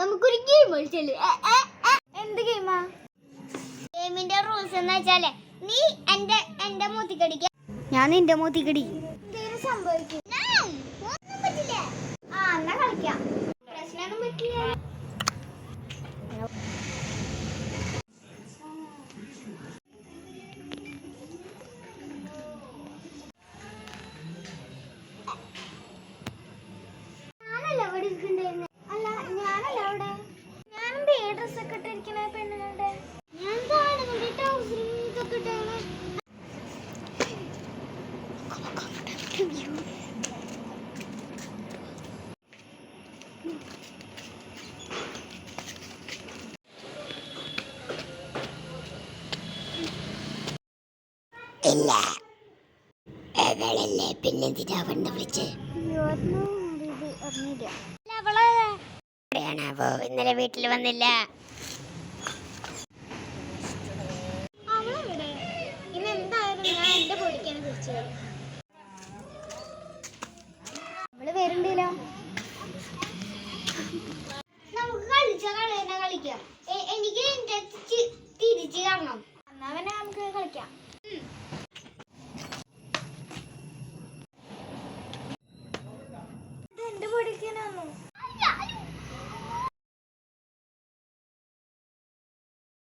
നമുക്കൊരു ഗെയിം കളിച്ചല്ലേ? എന്ത് ഗെയിമാ ഗെയിമിന്റെ റൂൾസ് എന്ന് വെച്ചാലേ നീ എന്റെ എന്റെ മൂത്തിക്കടിക്ക ഞാൻ നിന്റെ മൂത്തി കടി സംഭവിക്കും. ആ എന്നാ കളിക്കാം. പ്രശ്നമൊന്നും പറ്റില്ല. ഇല്ല. അവളല്ലേ? പിന്നെന്തിനാ പെണ്ണ് വിളിച്ച്? എവിടെയാണാവോ ഇന്നലെ വീട്ടിൽ വന്നില്ല. അവളെവിടെ? ഞാൻ എന്റെ പൊടിക്കാണ് കുറിച്ചത് കളിക്കാം. എനിക്ക് തിരിച്ച് കാണണം. എന്നാ പിന്നെ നമുക്ക് കളിക്കാം.